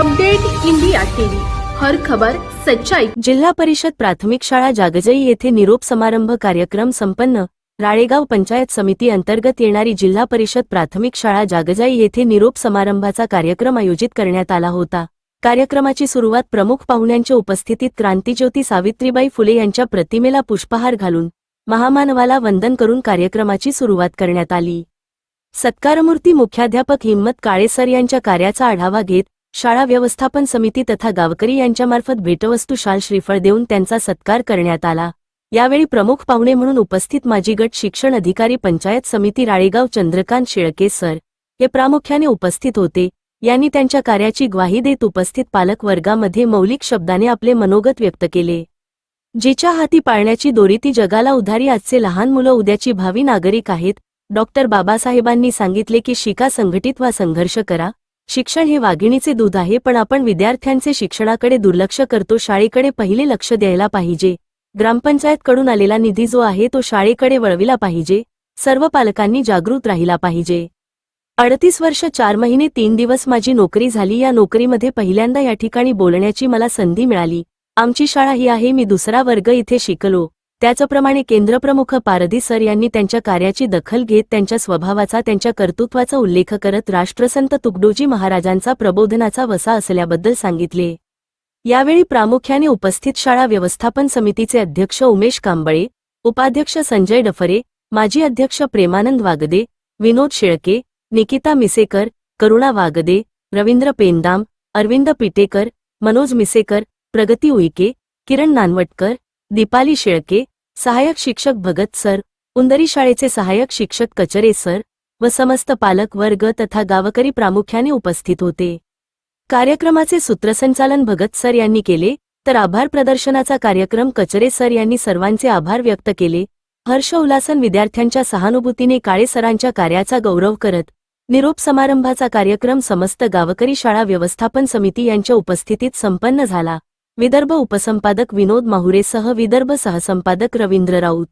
Update India TV. हर खबर सच्चाई. जिल्हा परिषद प्राथमिक शाळा जागजई येथे निरोप समारंभ कार्यक्रम संपन्न. राळेगाव पंचायत समिती अंतर्गत येणारी जिल्हा परिषद प्राथमिक शाळा जागजाई येथे निरोप समारंभाचा कार्यक्रम आयोजित करण्यात आला होता. कार्यक्रमाची सुरुवात प्रमुख पाहुण्यांच्या उपस्थितीत क्रांतीज्योती सावित्रीबाई फुले यांच्या प्रतिमेला पुष्पहार घालून महामानवाला वंदन करून कार्यक्रमाची सुरुवात करण्यात आली. सत्कारमूर्ती मुख्याध्यापक हिम्मत काळेसर यांच्या कार्याचा आढावा घेत शाळा व्यवस्थापन समिती तथा गावकरी यांच्यामार्फत भेटवस्तू शाल श्रीफळ देऊन त्यांचा सत्कार करण्यात आला. यावेळी प्रमुख पाहुणे म्हणून उपस्थित माजी गट शिक्षण अधिकारी पंचायत समिती राळेगाव चंद्रकांत शेळके सर हे प्रामुख्याने उपस्थित होते. यांनी त्यांच्या कार्याची ग्वाही देत उपस्थित पालक वर्गामध्ये मौलिक शब्दाने आपले मनोगत व्यक्त केले. जिच्या हाती पाळण्याची दोरी ती जगाला उधारी आजचे लहान मुलं उद्याची भावी नागरिक आहेत. डॉक्टर बाबासाहेबांनी सांगितले की शिका संघटित वा संघर्ष करा. शिक्षण हे वाघिणीचे दूध आहे पण आपण विद्यार्थ्यांचे शिक्षणाकडे दुर्लक्ष करतो. शाळेकडे पहिले लक्ष द्यायला पाहिजे. ग्रामपंचायतकडून आलेला निधी जो आहे तो शाळेकडे वळविला पाहिजे. सर्व पालकांनी जागृत राहिला पाहिजे. अडतीस वर्ष चार महिने तीन दिवस माझी नोकरी झाली. या नोकरीमध्ये पहिल्यांदा या ठिकाणी बोलण्याची मला संधी मिळाली. आमची शाळा ही आहे मी दुसरा वर्ग इथे शिकलो. त्याचप्रमाणे केंद्रप्रमुख पारधी सर यांनी त्यांच्या कार्याची दखल घेत त्यांच्या स्वभावाचा त्यांच्या कर्तृत्वाचा उल्लेख करत राष्ट्रसंत तुकडोजी महाराजांचा प्रबोधनाचा वसा असल्याबद्दल सांगितले. यावेळी प्रामुख्याने उपस्थित शाळा व्यवस्थापन समितीचे अध्यक्ष उमेश कांबळे उपाध्यक्ष संजय डफरे माजी अध्यक्ष प्रेमानंद वागदे विनोद शेळके निकिता मिसेकर करुणा वागदे रवींद्र पेंदाम अरविंद पिटेकर मनोज मिसेकर प्रगती उईके किरण नानवटकर दीपाली शेळके सहाय्यक शिक्षक भगत सर उंदरी शाळेचे सहाय्यक शिक्षक कचरे सर व समस्त पालक वर्ग तथा गावकरी प्रामुख्याने उपस्थित होते. कार्यक्रमाचे सूत्रसंचालन भगत सर यांनी केले तर आभार प्रदर्शनाचा कार्यक्रम कचरे सर यांनी सर्वांचे आभार व्यक्त केले. हर्ष उल्हासन विद्यार्थ्यांच्या सहानुभूतीने काळे सरांच्या कार्याचा गौरव करत निरोप समारंभाचा कार्यक्रम समस्त गावकरी शाळा व्यवस्थापन समिती यांच्या उपस्थितीत संपन्न झाला. विदर्भ उपसंपादक विनोद माहुरेसह विदर्भ सहसंपादक रवींद्र राऊत.